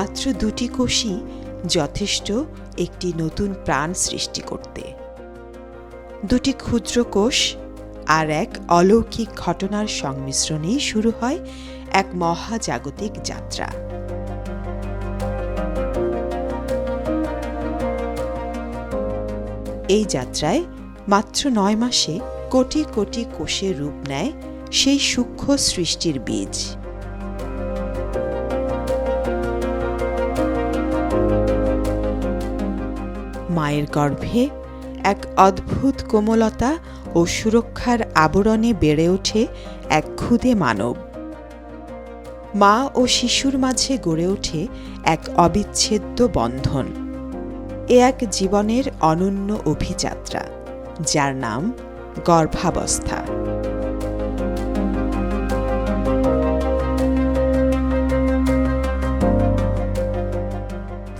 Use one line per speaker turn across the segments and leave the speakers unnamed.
মাত্র দুটি কোষই যথেষ্ট একটি নতুন প্রাণ সৃষ্টি করতে। দুটি ক্ষুদ্র কোষ আর এক অলৌকিক ঘটনার সংমিশ্রণেই শুরু হয় এক মহাজাগতিক যাত্রা। এই যাত্রায় মাত্র নয় মাসে কোটি কোটি কোষে রূপ নেয় সেই সূক্ষ্ম সৃষ্টির বীজ। মায়ের গর্ভে এক অদ্ভুত কোমলতা ও সুরক্ষার আবরণে বেড়ে ওঠে এক ক্ষুদে মানব। মা ও শিশুর মাঝে গড়ে ওঠে এক অবিচ্ছেদ্য বন্ধন। এ এক জীবনের অনন্য অভিযাত্রা, যার নাম গর্ভাবস্থা।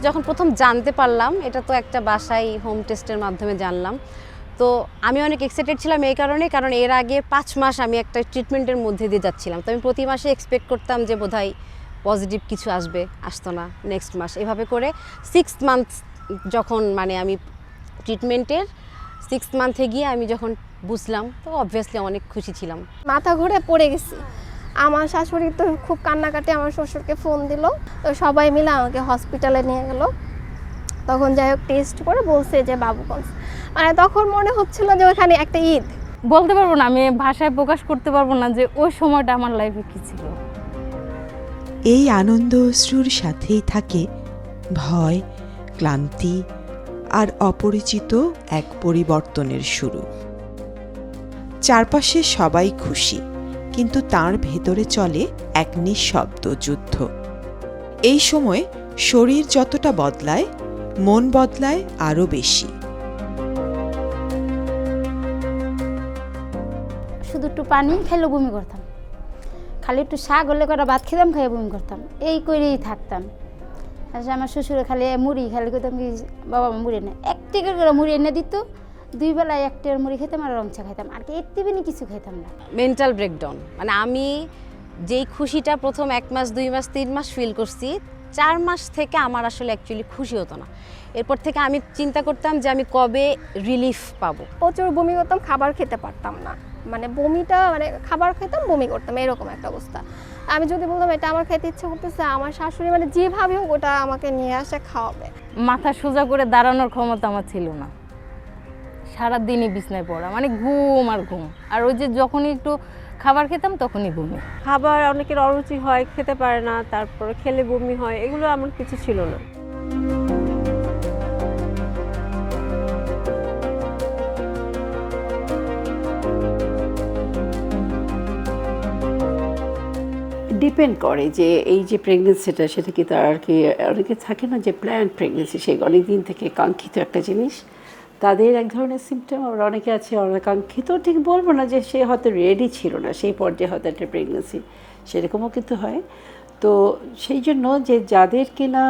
যখন প্রথম জানতে পারলাম, এটা তো একটা বাসায় হোম টেস্টের মাধ্যমে জানলাম। তো আমি অনেক এক্সাইটেড ছিলাম এই কারণে, কারণ এর আগে পাঁচ মাস আমি একটা ট্রিটমেন্টের মধ্যে দিয়ে যাচ্ছিলাম। তো আমি প্রতি মাসে এক্সপেক্ট করতাম যে বোধহয় পজিটিভ কিছু আসবে, আসতো না নেক্সট মাস। এভাবে করে সিক্স মান্থ যখন মানে আমি ট্রিটমেন্টের সিক্স মান্থে গিয়ে আমি যখন বুঝলাম, তো অবভিয়াসলি অনেক খুশি ছিলাম।
মাথা ঘুরে পড়ে গেছি। আমার শাশুড়ি তো খুব কান্নাকাটি আমার শ্বশুরকে ফোন দিল। তো সবাই মিলে আমাকে হসপিটালে নিয়ে গেল। তখন যাই হোক টেস্ট করে বলছে যে বাবু কনস মানে তখন মনে হচ্ছিল যে ওখানে একটা ঈদ।
বলতে পারব না আমি ভাষায় প্রকাশ করতে পারব না যে ওই সময়টা আমার লাইফে কী ছিল।
এই আনন্দ অশ্রুর সাথেই থাকে ভয় ক্লান্তি আর অপরিচিত এক পরিবর্তনের শুরু। চারপাশে সবাই খুশি। কিন্তু তার ভেতরে চলে এক নিঃশব্দ যুদ্ধ। এই সময় শরীর যতটা বদলায়, মন বদলায় আরও বেশি।
শুধু একটু পানি খেলে বমি করতাম। খালি একটু শাক হলে কটা ভাত খেতাম, খাইয়ে বমি করতাম। এই করেই থাকতাম। আমার শ্বশুরে খালি মুড়ি, খালি করতাম কি, বাবা মুড়ি এনে, এক টিকের করে মুড়ি এনে দিত দুই বেলায় এক টিকের মুড়ি খেতাম আর রংচা খাইতাম। আর কি এর টিফিনে কিছু খাইতাম না।
মেন্টাল ব্রেকডাউন মানে আমি যেই খুশিটা প্রথম এক মাস দুই মাস তিন মাস ফিল করছি চার মাস থেকে আমার আসলে অ্যাকচুয়ালি খুশি হতো না। এরপর থেকে আমি চিন্তা করতাম যে আমি কবে রিলিফ পাবো।
প্রচুর বমি করতাম খাবার খেতে পারতাম না। মানে বমিটা মানে খাবার খেতাম বমি করতাম এরকম একটা অবস্থা। আমি যদি বলতাম এটা আমার খেতে ইচ্ছে করতেছে আমার শাশুড়ি মানে যেভাবে হোক ওটা আমাকে নিয়ে আসে খাওয়াবে।
মাথা সোজা করে দাঁড়ানোর ক্ষমতা আমার ছিল না। সারাদিনই বিছনায় পড়া মানে ঘুম আর ঘুম। আর ওই যে যখনই একটু খাবার খেতাম তখনই ঘুমে
খাবার অনেকের অরুচি হয় খেতে পারে না তারপরে খেলে বমি হয় এগুলো আমার কিছু ছিল না।
ডিপেন্ড করে যে এই যে প্রেগনেন্সিটা সেটা কি তার আর কি অনেকে থাকে না যে প্ল্যান প্রেগনেন্সি সেই অনেক দিন থেকে কাঙ্ক্ষিত একটা জিনিস। তাদের এক ধরনের সিমটম আবার অনেকে আছে অনাকাঙ্ক্ষিত, ঠিক বলব না যে সে হয়তো রেডি ছিল না, সেই পর্যায়ে হয়তো একটা প্রেগনেন্সি সেরকমও কিন্তু হয়। তো সেই জন্য যে যাদের কিনা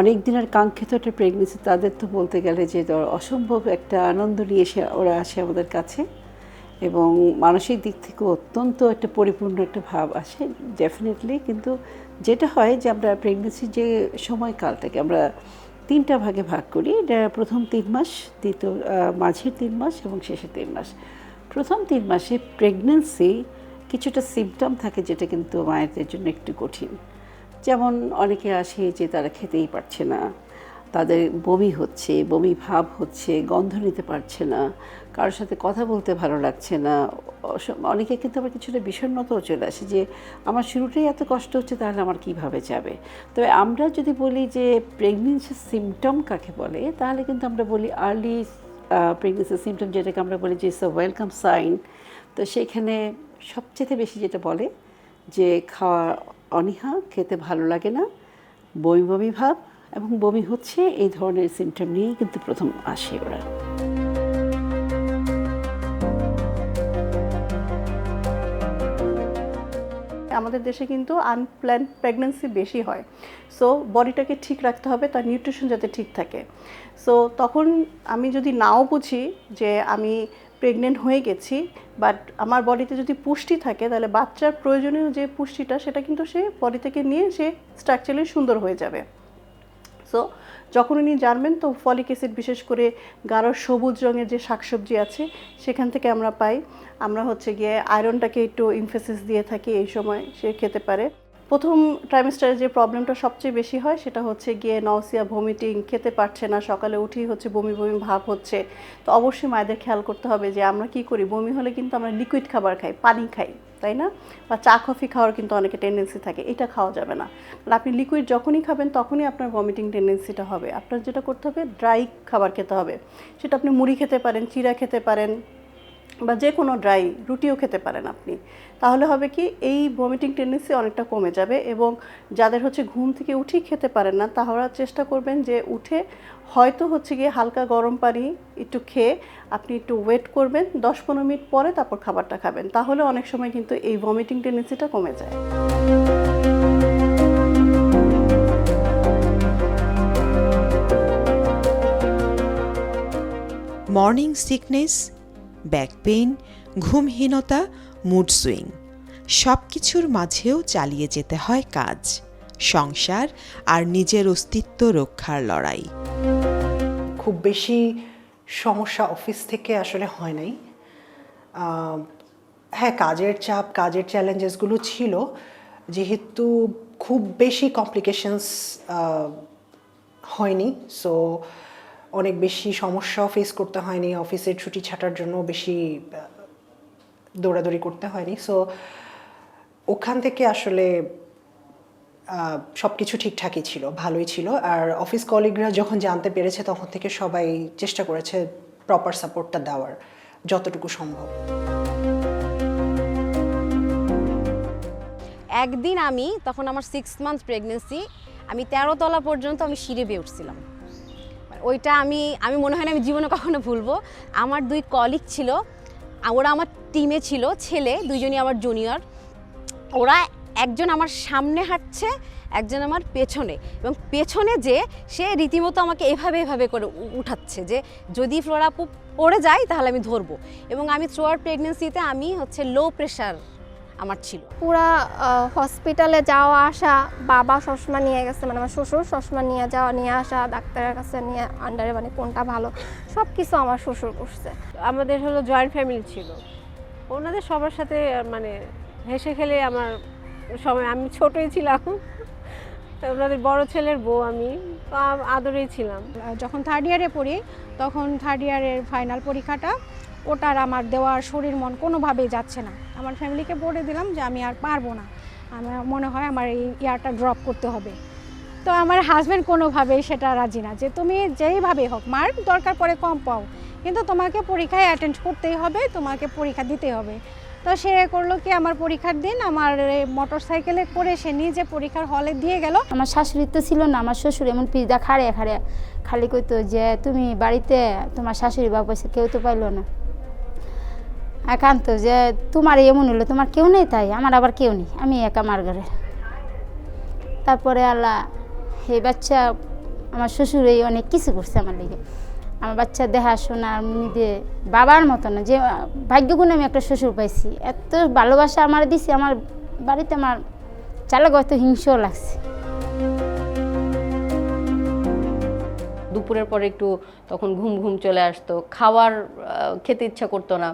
অনেক দিনের কাঙ্ক্ষিত একটা প্রেগনেন্সি তাদের তো বলতে গেলে যে ধর অসম্ভব একটা আনন্দ নিয়ে এসে, ওরা আসে আমাদের কাছে। এবং মানসিক দিক থেকে অত্যন্ত একটা পরিপূর্ণ একটা ভাব আসে ডেফিনেটলি কিন্তু যেটা হয় যে আমরা প্রেগনেন্সির যে সময়কালটাকে আমরা তিনটা ভাগে ভাগ করি। এটা প্রথম তিন মাস, দ্বিতীয় মাঝের তিন মাস এবং শেষের তিন মাস। প্রথম তিন মাসে প্রেগনেন্সি কিছুটা সিমটম থাকে যেটা কিন্তু মায়েদের জন্য একটু কঠিন। যেমন অনেকে আসে যে তারা খেতেই পারছে না, তাদের বমি হচ্ছে, বমি ভাব হচ্ছে, গন্ধ নিতে পারছে না কারোর সাথে কথা বলতে ভালো লাগছে না। অনেকে কিন্তু আবার কিছুটা বিষণ্ণতাও চলে আসে যে, আমার শুরুটাই এত কষ্ট হচ্ছে, তাহলে আমার কীভাবে যাবে? তবে আমরা যদি বলি যে প্রেগনেন্সির সিমটম কাকে বলে, তাহলে কিন্তু আমরা বলি আর্লি প্রেগনেন্সির সিমটম যেটাকে আমরা বলি যে ইস ওয়েলকাম সাইন তো সেখানে সবচেয়ে বেশি যেটা বলে যে, খাওয়া অনীহা, খেতে ভালো লাগে না, বমি বমি ভাব এবং বমি হচ্ছে, এই ধরনের সিমটম নিয়েই কিন্তু প্রথম আসে ওরা।
আমাদের দেশে কিন্তু আনপ্ল্যান প্রেগনেন্সি বেশি হয়। সো বডিটাকে ঠিক রাখতে হবে, তার নিউট্রিশন যাতে ঠিক থাকে। সো তখন আমি যদি নাও বুঝি যে আমি প্রেগনেন্ট হয়ে গেছি বাট আমার বডিতে যদি পুষ্টি থাকে, তাহলে বাচ্চার প্রয়োজনীয় যে পুষ্টিটা, সেটা কিন্তু সে বডি থেকে নিয়ে সে স্ট্রাকচারালি সুন্দর হয়ে যাবে। সো যখন উনি জানবেন, তো ফলিক অ্যাসিড বিশেষ করে গাঢ় সবুজ রঙের যে শাকসবজি আছে, সেখান থেকে আমরা পাই। আমরা হচ্ছে গিয়ে আয়রনটাকে একটু ইমফেসিস দিয়ে থাকি এই সময়, সে খেতে পারে। প্রথম ট্রাইমেস্টারে যে প্রবলেমটা সবচেয়ে বেশি হয়, সেটা হচ্ছে গিয়ে নওসিয়া ভমিটিং খেতে পারছে না, সকালে উঠেই হচ্ছে বমি বমি ভাব হচ্ছে। তো অবশ্যই মায়েদের খেয়াল করতে হবে যে আমরা কি করি, বমি হলে কিন্তু আমরা লিকুইড খাবার খাই, পানি খাই। তাই না? বা চা, কফি খাওয়ার কিন্তু অনেকে টেন্ডেন্সি থাকে, এটা খাওয়া যাবে না। কারণ আপনি লিকুইড যখনই খাবেন, তখনই আপনার ভমিটিং টেন্ডেন্সিটা হবে। আপনার যেটা করতে হবে ড্রাই খাবার খেতে হবে। সেটা আপনি মুড়ি খেতে পারেন, চিড়া খেতে পারেন বা যে কোনো ড্রাই রুটিও খেতে পারেন আপনি। তাহলে হবে কি, এই ভমিটিং টেন্ডেন্সি অনেকটা কমে যাবে এবং যাদের হচ্ছে ঘুম থেকে উঠেই খেতে পারেন না, তাহলে চেষ্টা করবেন যে উঠে হয়তো হচ্ছে গিয়ে হালকা গরম পানি একটু খেয়ে আপনি একটু ওয়েট করবেন দশ পনেরো মিনিট পরে তারপর খাবারটা খাবেন। তাহলে অনেক সময় কিন্তু এই ভমিটিং টেন্ডেন্সিটা কমে যায়।
মর্নিং সিকনেস ব্যাক পেইন, ঘুমহীনতা, মুড সুইং। সব কিছুর মাঝেও চালিয়ে যেতে হয় কাজ, সংসার আর নিজের অস্তিত্ব রক্ষার লড়াই।
খুব বেশি সমস্যা অফিস থেকে আসলে হয় নাই। হ্যাঁ কাজের চাপ, কাজের চ্যালেঞ্জেসগুলো ছিল। যেহেতু খুব বেশি কমপ্লিকেশনস হয়নি সো অনেক বেশি সমস্যাও ফেস করতে হয়নি, অফিসের ছুটি ছাটার জন্য বেশি দৌড়াদৌড়ি করতে হয়নি। সো ওখান থেকে আসলে সব কিছু ঠিকঠাকই ছিল, ভালোই ছিল। আর অফিস কলিগরা যখন জানতে পেরেছে, তখন থেকে সবাই চেষ্টা করেছে প্রপার সাপোর্টটা দেওয়ার, যতটুকু সম্ভব।
একদিন আমি, তখন আমার সিক্স মান্থ প্রেগনেন্সি আমি তেরো তলা পর্যন্ত আমি সিঁড়ে বেয়ে উঠছিলাম। ওইটা আমি আমি মনে হয় না আমি জীবনে কখনো ভুলবো। আমার দুই কলিগ ছিল, ওরা আমার টিমে ছিল, ছেলে, দুইজনই আমার জুনিয়র ওরা একজন আমার সামনে হাঁটছে, একজন আমার পেছনে। এবং পেছনে যে, সে রীতিমতো আমাকে এভাবে এভাবে করে উঠাচ্ছে যে, যদি ফ্লোরা পড়ে যায় তাহলে আমি ধরবো। এবং আমি থ্রু আউট প্রেগনেন্সিতে আমি হচ্ছে লো প্রেশার আমার ছিল।
পুরা হসপিটালে যাওয়া আসা বাবা সবসময় নিয়ে গেছে মানে আমার শ্বশুর সবসময় নিয়ে যাওয়া নিয়ে আসা ডাক্তারের কাছে নিয়ে আন্ডারে মানে কোনটা ভালো সব কিছু আমার শ্বশুর করছে।
আমাদের হলো জয়েন্ট ফ্যামিলি ছিল। ওনাদের সবার সাথে মানে হেসে খেলে আমার সময় আমি ছোটই ছিলাম। তো ওনাদের বড় ছেলের বউ আমি আদরেই ছিলাম।
যখন থার্ড ইয়ারে পড়ি তখন থার্ড ইয়ারের ফাইনাল পরীক্ষাটা ওটার আমার দেওয়ার শরীর মন কোনোভাবেই যাচ্ছে না। আমার ফ্যামিলিকে বলে দিলাম যে আমি আর পারব না। আমার মনে হয় আমার এই ইয়ারটা ড্রপ করতে হবে। তো আমার হাজব্যান্ড কোনোভাবেই সেটা রাজি না যে তুমি যেইভাবে হোক মার্ক দরকার পড়ে কম পাও, কিন্তু তোমাকে পরীক্ষায় অ্যাটেন্ড করতেই হবে, তোমাকে পরীক্ষা দিতে হবে। তো সে করল কি, আমার পরীক্ষার দিন আমার মোটর সাইকেলে করে সে নিজে পরীক্ষার হলে দিয়ে গেল।
আমার শাশুড়ি তো ছিল না, আমার শ্বশুর এমন পিজা খাড়ে খাড়ে, খালি কইতো যে তুমি বাড়িতে তোমার শাশুড়ি বাবা কেউ তো পাইলো না। একান্ত যে তোমার এমন হলো, তোমার কেউ নেই তাই? আমার আবার কেউ নেই, আমি একা মার ঘরে। তারপরে আল্লাহ, এই বাচ্চা, আমার শ্বশুর এই অনেক কিছু করছে আমার লিগে। আমার বাচ্চা দেখাশোনা, নিজে বাবার মতো না, যে ভাগ্যগুণে আমি একটা শ্বশুর পাইছি। এত ভালোবাসা আমার দিছে, আমার বাড়িতে আমার চালক হয়তো হিংসও লাগছে।
দুপুরের পরে একটু তখন ঘুম ঘুম চলে আসতো, খাওয়ার খেতে ইচ্ছা করতো না।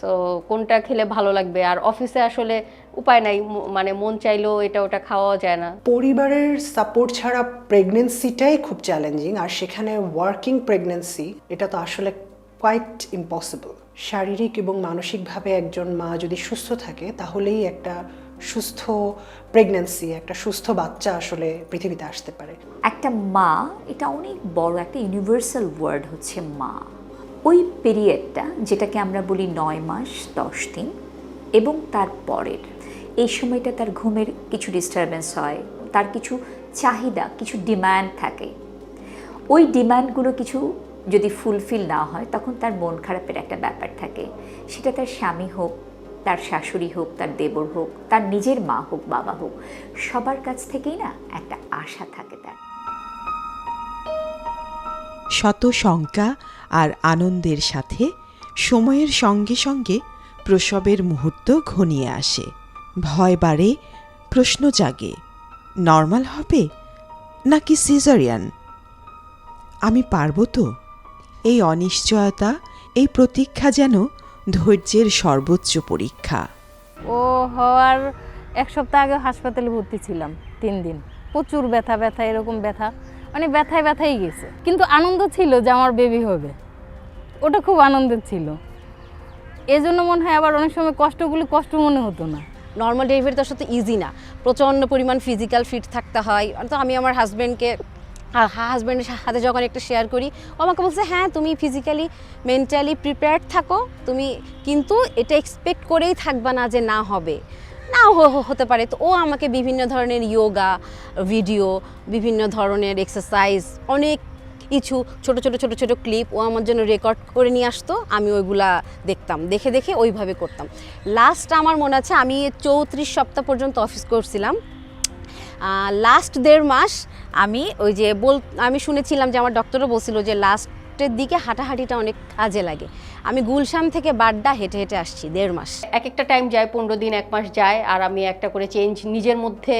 সো কোনটা খেলে ভালো লাগবে? আর অফিসে আসলে উপায় নাই মানে মন চাইলেও এটা ওটা খাওয়া যায় না।
পরিবারের সাপোর্ট ছাড়া প্রেগনেন্সিটাই খুব চ্যালেঞ্জিং আর সেখানে ওয়ার্কিং প্রেগনেন্সি এটা তো আসলে কোয়াইট ইম্পসিবল শারীরিক এবং মানসিকভাবে একজন মা যদি সুস্থ থাকে তাহলেই একটা সুস্থ প্রেগনেন্সি একটা সুস্থ বাচ্চা আসলে পৃথিবীতে আসতে পারে।
একটা মা এটা অনেক বড় একটা ইউনিভার্সাল ওয়ার্ড হচ্ছে মা। ওই পিরিয়ডটা যেটাকে আমরা বলি নয় মাস, দশ দিন এবং তার পরের। এই সময়টা তার ঘুমের কিছু ডিস্টারবেন্স হয়, তার কিছু চাহিদা, কিছু ডিম্যান্ড থাকে। ওই ডিম্যান্ডগুলো কিছু যদি ফুলফিল না হয়, তখন তার মন খারাপের একটা ব্যাপার থাকে। সেটা তার স্বামী হোক, তার শাশুড়ি হোক, তার দেবর হোক, তার নিজের মা হোক, বাবা হোক, সবার কাছ থেকেই না একটা আশা থাকে তার।
শত শঙ্কা আর আনন্দের সাথে সময়ের সঙ্গে সঙ্গে প্রসবের মুহূর্ত ঘনিয়ে আসে। ভয় বাড়ে, প্রশ্ন জাগে, নর্মাল হবে নাকি সিজারিয়ান? আমি পারব তো। এই অনিশ্চয়তা, এই প্রতীক্ষা যেন ধৈর্যের সর্বোচ্চ পরীক্ষা।
ও হওয়ার এক সপ্তাহ আগে হাসপাতালে ভর্তি ছিলাম, তিন দিন। প্রচুর ব্যথা ব্যথা, এরকম ব্যথা। মানে ব্যথায় ব্যথাই গেছে। কিন্তু আনন্দ ছিল যে আমার বেবি হবে। ওটা খুব আনন্দের ছিল। এজন্য মনে হয় আবার অনেক সময় কষ্টগুলো কষ্ট মনে হতো না।
নর্মাল ডেলিভারি তো আসলে ইজি না। প্রচণ্ড পরিমাণ ফিজিক্যাল ফিট থাকতে হয়। তো আমি আমার হাজব্যান্ডকে হাজব্যান্ডের সাথে যখন একটা শেয়ার করি, ও আমাকে বলছে হ্যাঁ তুমি ফিজিক্যালি মেন্টালি প্রিপেয়ার্ড থাকো। তুমি কিন্তু এটা এক্সপেক্ট করেই থাকবা না যে না হবে। না হ- হ- হতে পারে। তো ও আমাকে বিভিন্ন ধরনের যোগা ভিডিও বিভিন্ন ধরনের এক্সারসাইজ অনেক কিছু, ছোট ছোট ছোট ছোট ক্লিপ ও আমার জন্য রেকর্ড করে নিয়ে আসতো। আমি ওইগুলা দেখতাম, দেখে দেখে ওইভাবে করতাম। লাস্ট আমার মনে আছে, আমি চৌত্রিশ সপ্তাহ পর্যন্ত অফিস করছিলাম। লাস্ট দেড় মাস আমি ওই যে বল, আমি শুনেছিলাম যে আমার ডক্টরও বলছিল যে লাস্টের দিকে হাঁটাহাঁটিটা অনেক কাজে লাগে। আমি গুলশান থেকে বাড্ডা হেঁটে হেঁটে আসছি, দেড় মাস।
এক একটা টাইম যায়, পনেরো দিন, এক মাস যায়, আর আমি একটা করে চেঞ্জ নিজের মধ্যে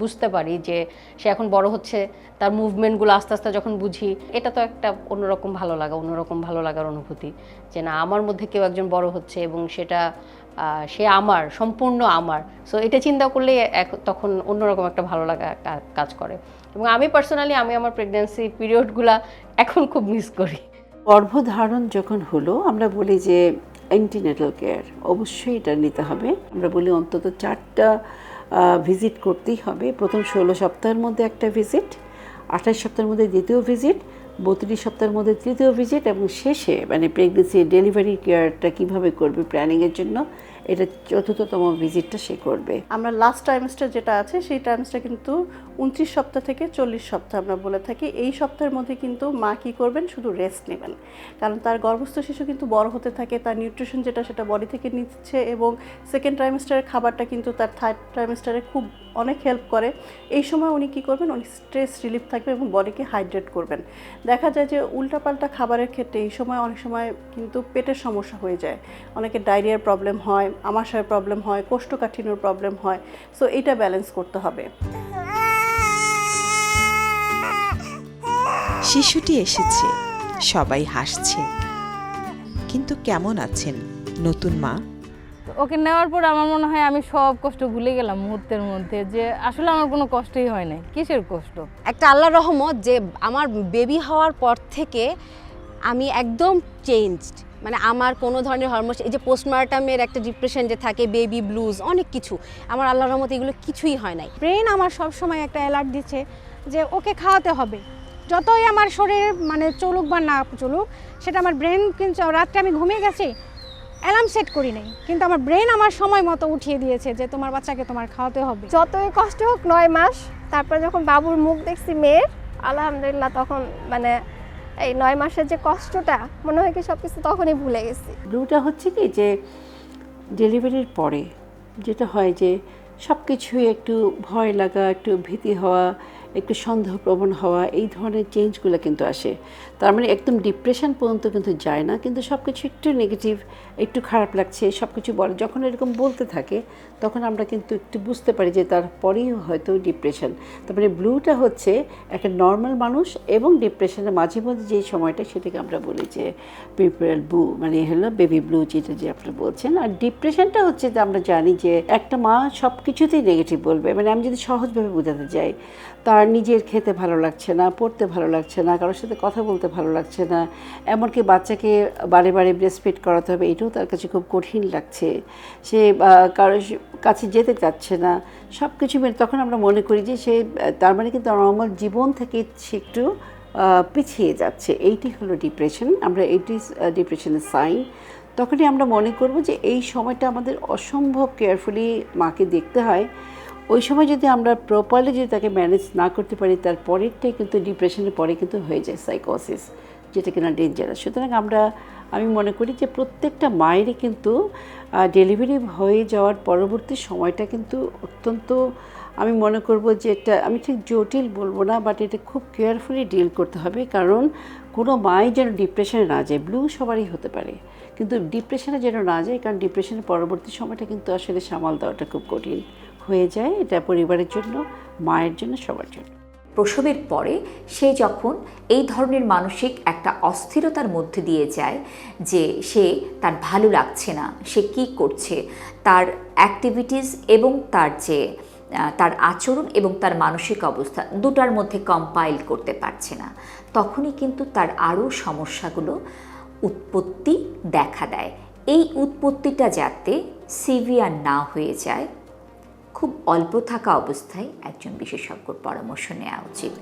বুঝতে পারি যে সে এখন বড় হচ্ছে, তার মুভমেন্টগুলো আস্তে আস্তে যখন বুঝি, এটা তো একটা অন্যরকম ভালো লাগা, অন্যরকম ভালো লাগার অনুভূতি যে না, আমার মধ্যে কেউ একজন বড় হচ্ছে এবং সেটা সে আমার, সম্পূর্ণ আমার। সো এটা চিন্তা করলে এক- তখন অন্যরকম একটা ভালো লাগা কাজ করে। এবং আমি পার্সোনালি আমি আমার প্রেগন্যান্সি পিরিয়ডগুলা এখন খুব মিস করি।
গর্ভধারণ যখন হলো, আমরা বলি যে অ্যান্টিনেটাল কেয়ার অবশ্যই এটা নিতে হবে। আমরা বলি অন্তত চারটা ভিজিট করতেই হবে। প্রথম ষোলো সপ্তাহের মধ্যে একটা ভিজিট আঠাশ সপ্তাহের মধ্যে দ্বিতীয় ভিজিট বত্রিশ সপ্তাহের মধ্যে তৃতীয় ভিজিট এবং শেষে মানে প্রেগনেন্সি ডেলিভারি কেয়ারটা কীভাবে করবে প্ল্যানিংয়ের জন্য এটা চতুর্থতম ভিজিটটা সে করবে।
আমরা লাস্ট টাইমসটা যেটা আছে, সেই টাইমসটা কিন্তু উনত্রিশ সপ্তাহ থেকে চল্লিশ সপ্তাহ আমরা বলে থাকি। এই সপ্তাহের মধ্যে কিন্তু মা কী করবেন? শুধু রেস্ট নেবেন। কারণ তার গর্ভস্থ শিশু কিন্তু বড় হতে থাকে, তার নিউট্রিশন যেটা, সেটা বডি থেকে নিচ্ছে এবং সেকেন্ড ট্রাইমেস্টারের খাবারটা কিন্তু তার থার্ড ট্রাইমেস্টারে খুব অনেক হেল্প করে। এই সময় উনি কী করবেন? উনি স্ট্রেস রিলিফ থাকবে এবং বডিকে হাইড্রেট করবেন। দেখা যায় যে উল্টাপাল্টা খাবারের ক্ষেত্রে এই সময় অনেক সময় কিন্তু পেটের সমস্যা হয়ে যায়। অনেকে ডায়রিয়ার প্রবলেম হয় আমাশয়ের প্রবলেম হয় কোষ্ঠকাঠিন্যর প্রবলেম হয় সো এটা ব্যালেন্স করতে হবে।
শিশুটি এসেছে সবাই হাসছে। কিন্তু কেমন আছেন নতুন মা?
ওকে নেওয়ার পর আমার মনে হয় আমি সব কষ্ট ভুলে গেলাম মুহূর্তের মধ্যে যে আসলে আমার কোনো কষ্টই হয় না কিসের কষ্ট?
একটা আল্লাহ রহমত যে আমার বেবি হওয়ার পর থেকে আমি একদম চেঞ্জড মানে আমার কোনো ধরনের হরমোন এই যে পোস্টমার্টামের একটা ডিপ্রেশন যে থাকে বেবি ব্লুজ অনেক কিছু, আমার আল্লাহ রহমত এগুলো কিছুই হয় নাই।
ব্রেন আমার সব সময় একটা অ্যালার্ট দিচ্ছে যে ওকে খাওয়াতে হবে। যতই আমার শরীর মানে চলুক বা না চলুক, সেটা আমার ব্রেন কিন্তু রাত্রে আমি ঘুমিয়ে গেছি অ্যালার্ম সেট করি নাই। কিন্তু আমার ব্রেন আমার সময় মতো উঠিয়ে দিয়েছে যে তোমার বাচ্চাকে তোমার খাওয়াতে হবে।
যতই কষ্ট হোক নয় মাস, তারপর যখন বাবুর মুখ দেখছি মেয়ের, আলহামদুলিল্লাহ তখন মানে এই নয় মাসের যে কষ্টটা, মনে হয় কি সব কিছু তখনই ভুলে গেছি।
ব্লুটা হচ্ছে কি যে, ডেলিভারির পরে যেটা হয় যে সব কিছুই একটু ভয় লাগা, একটু ভীতি হওয়া একটু সন্দেহপ্রবণ হওয়া, এই ধরনের চেঞ্জগুলো কিন্তু আসে। তার মানে একদম ডিপ্রেশন পর্যন্ত কিন্তু যায় না, কিন্তু সব কিছু একটু নেগেটিভ একটু খারাপ লাগছে সব কিছু বলে। যখন এরকম বলতে থাকে, তখন আমরা কিন্তু একটু বুঝতে পারি যে তারপরেই হয়তো ডিপ্রেশন তার মানে ব্লুটা হচ্ছে একটা নর্মাল মানুষ এবং ডিপ্রেশনের মাঝে মধ্যে যে সময়টা, সেটাকে আমরা বলি যে পিপল ব্লু মানে হলো বেবি ব্লু যেটা যে আপনি বলছেন। আর ডিপ্রেশনটা হচ্ছে যে আমরা জানি যে একটা মা সব কিছুতেই নেগেটিভ বলবে। মানে আমি যদি সহজভাবে বোঝাতে যাই তার নিজের খেতে ভালো লাগছে না, পড়তে ভালো লাগছে না, কারোর সাথে কথা বলতে ভালো লাগছে না, এমনকি বাচ্চাকে বারে বারে ব্রেস্টফিড করাতে হবে, এটাও তার কাছে খুব কঠিন লাগছে। সে কারোর কাছে যেতে চাচ্ছে না সব কিছু মিলে তখন আমরা মনে করি যে সে, তার মানে কিন্তু নর্মাল জীবন থেকে সে একটু পিছিয়ে যাচ্ছে। এইটি হলো ডিপ্রেশন আমরা এইটি ডিপ্রেশনের সাইন তখনই আমরা মনে করব যে এই সময়টা আমাদের অসম্ভব কেয়ারফুলি মাকে দেখতে হয়। ওই সময় যদি আমরা প্রপারলি যদি তাকে ম্যানেজ না করতে পারি, তার পরেরটাই কিন্তু ডিপ্রেশনের পরে কিন্তু হয়ে যায় সাইকোসিস যেটা কিনা ডেঞ্জারাস সুতরাং আমরা, আমি মনে করি যে প্রত্যেকটা মায়েরই কিন্তু ডেলিভারি হয়ে যাওয়ার পরবর্তী সময়টা কিন্তু অত্যন্ত, আমি মনে করব যে এটা, আমি ঠিক জটিল বলব না বাট এটা খুব কেয়ারফুলি ডিল করতে হবে। কারণ কোনো মাই যেন ডিপ্রেশনে না যায় ব্লু সবারই হতে পারে। কিন্তু ডিপ্রেশনে যেন না যায়, কারণ ডিপ্রেশনের পরবর্তী সময়টা কিন্তু আসলে সামাল দেওয়াটা খুব কঠিন। হয়ে যায়, এটা পরিবারের জন্য, মায়ের জন্য, সবার জন্য।
প্রসবের পরে সে যখন এই ধরনের মানসিক একটা অস্থিরতার মধ্যে দিয়ে যায় যে সে তার ভালো লাগছে না, সে কি করছে, তার অ্যাক্টিভিটিস এবং তার যে তার আচরণ এবং তার মানসিক অবস্থা দুটার মধ্যে কম্পাইল করতে পারছে না, তখনই কিন্তু তার আরও সমস্যাগুলো উৎপত্তি দেখা দেয়। এই উৎপত্তিটা যাতে সিভিয়ার না হয়ে যায় খুব অল্প থাকা অবস্থায় একজন বিশেষজ্ঞর পরামর্শ নেওয়া উচিত।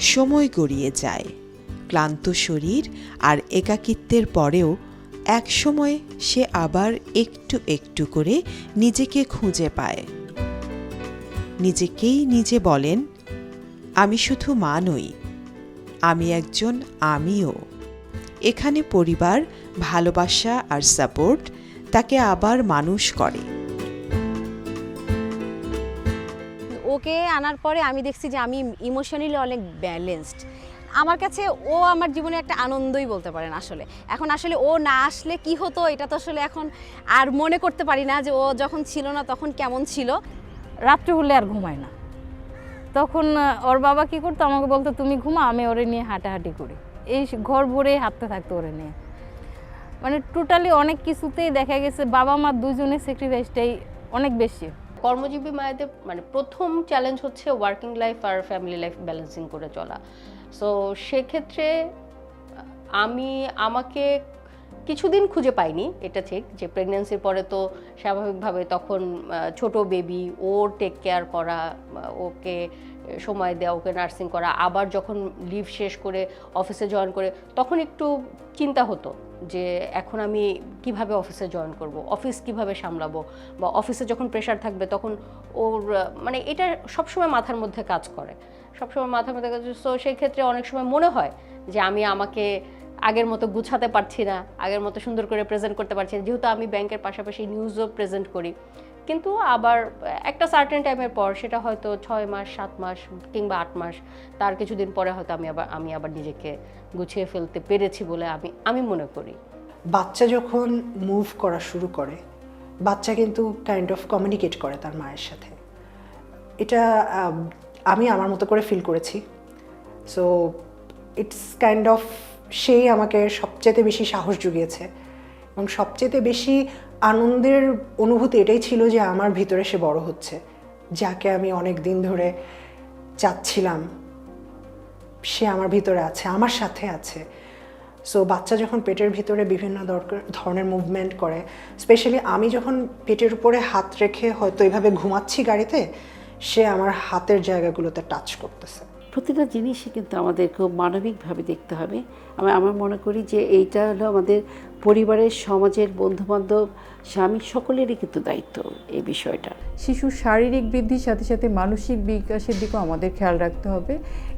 সময় গড়িয়ে যায়, ক্লান্ত শরীর আর একাকিত্বের পরেও এক সময় সে আবার একটু একটু করে নিজেকে খুঁজে পায়। নিজেকেই নিজে বলেন, আমি শুধু মা নই, আমি একজন আমিও। এখানে পরিবার ভালোবাসা আর সাপোর্ট তাকে আবার মানুষ করে।
ওকে আনার পরে আমি দেখছি যে আমি ইমোশনালি অনেক ব্যালেন্সড আমার কাছে ও আমার জীবনে একটা আনন্দই বলতে পারেন আসলে। এখন আসলে ও না আসলে কি হতো এটা তো আসলে এখন আর মনে করতে পারি না যে ও যখন ছিল না তখন কেমন ছিল।
রাত্রে হলে আর ঘুমায় না। তখন ওর বাবা কি করতো? আমাকে বলতো, তুমি ঘুমা, আমি ওরে নিয়ে হাঁটাহাঁটি করি। এই ঘর ভরে হাঁটতে থাকতো ওরে নিয়ে। মানে টোটালি অনেক কিছুতেই দেখা গেছে বাবা মা দুজনের স্যাক্রিফাইসটাই অনেক বেশি।
কর্মজীবী মায়েদের মানে প্রথম চ্যালেঞ্জ হচ্ছে ওয়ার্কিং লাইফ আর ফ্যামিলি লাইফ ব্যালেন্সিং করে চলা। সো সেক্ষেত্রে আমি আমাকে কিছুদিন খুঁজে পাইনি, এটা ঠিক যে প্রেগনেন্সির পরে তো স্বাভাবিকভাবে তখন ছোট বেবি ওর টেক কেয়ার করা ওকে সময় দেওয়া ওকে নার্সিং করা, আবার যখন লিভ শেষ করে অফিসে জয়েন করে, তখন একটু চিন্তা হতো যে এখন আমি কীভাবে অফিসে জয়েন করব অফিস কীভাবে সামলাবো বা অফিসে যখন প্রেশার থাকবে তখন ওর মানে এটা সবসময় মাথার মধ্যে কাজ করে। সবসময় মাথার মধ্যে কাজ তো সেই ক্ষেত্রে অনেক সময় মনে হয় যে আমি আমাকে আগের মতো গুছাতে পারছি না, আগের মতো সুন্দর করে প্রেজেন্ট করতে পারছি না। যেহেতু আমি ব্যাংকের পাশাপাশি নিউজও প্রেজেন্ট করি কিন্তু আবার একটা সার্টেন টাইমের পর সেটা হয়তো ছয় মাস, সাত মাস কিংবা আট মাস, তার কিছুদিন পরে হয়তো আমি আবার আমি আবার নিজেকে গুছিয়ে ফেলতে পেরেছি বলে আমি আমি মনে করি।
বাচ্চা যখন মুভ করা শুরু করে, বাচ্চা কিন্তু কাইন্ড অফ কমিউনিকেট করে তার মায়ের সাথে। এটা আমি আমার মতো করে ফিল করেছি। সো ইটস কাইন্ড অফ সেই আমাকে সবচেয়ে বেশি সাহস জুগিয়েছে। এবং সবচেয়ে বেশি আনন্দের অনুভূতি এটাই ছিল যে আমার ভিতরে সে বড় হচ্ছে। যাকে আমি অনেক দিন ধরে চাচ্ছিলাম, সে আমার ভিতরে আছে, আমার সাথে আছে। সো বাচ্চা যখন পেটের ভিতরে বিভিন্ন দরকার, ধরনের মুভমেন্ট করে স্পেশালি আমি যখন পেটের উপরে হাত রেখে হয়তো এভাবে ঘুমাচ্ছি গাড়িতে, সে আমার হাতের জায়গাগুলোতে টাচ করতেছে।
প্রতিটা জিনিসই কিন্তু আমাদের খুব মানবিকভাবে দেখতে হবে। আমি আমার মনে করি যে এইটা হলো আমাদের পরিবারের, সমাজের, বন্ধুবান্ধব, স্বামী সকলেরই কিন্তু দায়িত্ব এই বিষয়টা।
শিশুর শারীরিক বৃদ্ধির সাথে সাথে মানসিক বিকাশের দিকেও আমাদের খেয়াল রাখতে হবে।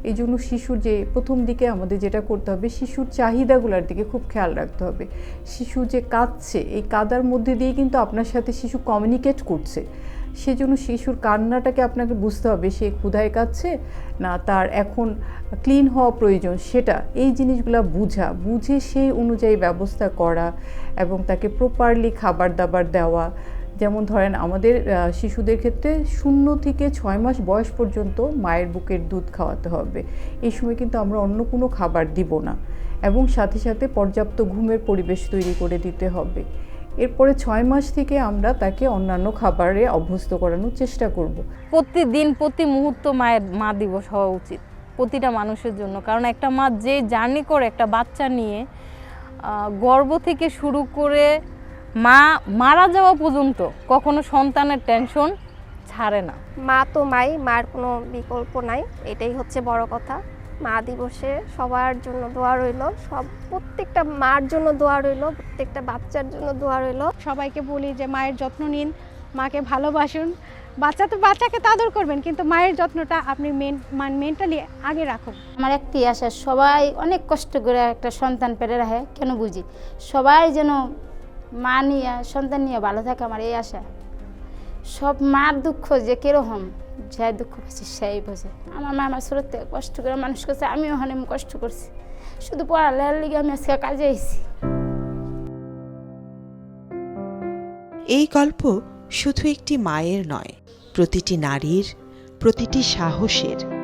এই জন্য শিশুর যে প্রথম দিকে আমাদের যেটা করতে হবে, শিশুর চাহিদাগুলোর দিকে খুব খেয়াল রাখতে হবে। শিশু যে কাঁদছে, এই কাদার মধ্যে দিয়ে কিন্তু আপনার সাথে শিশু কমিউনিকেট করছে। সেজন্য শিশুর কান্নাটাকে আপনাকে বুঝতে হবে, সে ক্ষুধায় কাচ্ছে না তার এখন ক্লিন হওয়া প্রয়োজন, সেটা এই জিনিসগুলো বুঝা, বুঝে সেই অনুযায়ী ব্যবস্থা করা এবং তাকে প্রপারলি খাবার দাবার দেওয়া। যেমন ধরেন আমাদের শিশুদের ক্ষেত্রে শূন্য থেকে ছয় মাস বয়স পর্যন্ত মায়ের বুকের দুধ খাওয়াতে হবে। এই সময় কিন্তু আমরা অন্য কোনো খাবার দিব না। এবং সাথে সাথে পর্যাপ্ত ঘুমের পরিবেশ তৈরি করে দিতে হবে। এরপরে ছয় মাস থেকে আমরা তাকে অন্যান্য খাবারে অভ্যস্ত করানোর চেষ্টা করব।
প্রতিদিন প্রতি মুহূর্ত মায়ের মা দিবস হওয়া উচিত প্রতিটা মানুষের জন্য। কারণ একটা মা যে জার্নি করে একটা বাচ্চা নিয়ে গর্ভ থেকে শুরু করে মা মারা যাওয়া পর্যন্ত কখনো সন্তানের টেনশন ছাড়ে না।
মা তো মাই মার কোনো বিকল্প নাই এটাই হচ্ছে বড় কথা। মা দিবসে সবার জন্য দোয়া রইল। সব প্রত্যেকটা মার জন্য দোয়া রইল প্রত্যেকটা বাচ্চার জন্য দোয়া রইল।
সবাইকে বলি যে মায়ের যত্ন নিন মাকে ভালোবাসুন। বাচ্চা তো বাচ্চাকে তো আদর করবেন কিন্তু মায়ের যত্নটা আপনি মেন মেন্টালি আগে রাখুন।
আমার একটি আশা সবাই অনেক কষ্ট করে একটা সন্তান পেরে রাখে কেন বুঝি? সবাই যেন মা নিয়ে সন্তান নিয়ে ভালো থাকে আমার এই আশা। সব মার দুঃখ যে কীরকম যাই দুঃখ পাচ্ছে সেই বোঝে। আমার মা আমার থেকে কষ্ট করে মানুষ করছে, আমিও ওখানে কষ্ট করছি। শুধু পড়ালেখার লিগে আমি আজকে কাজে এসেছি
এই গল্প শুধু একটি মায়ের নয়, প্রতিটি নারীর, প্রতিটি সাহসের।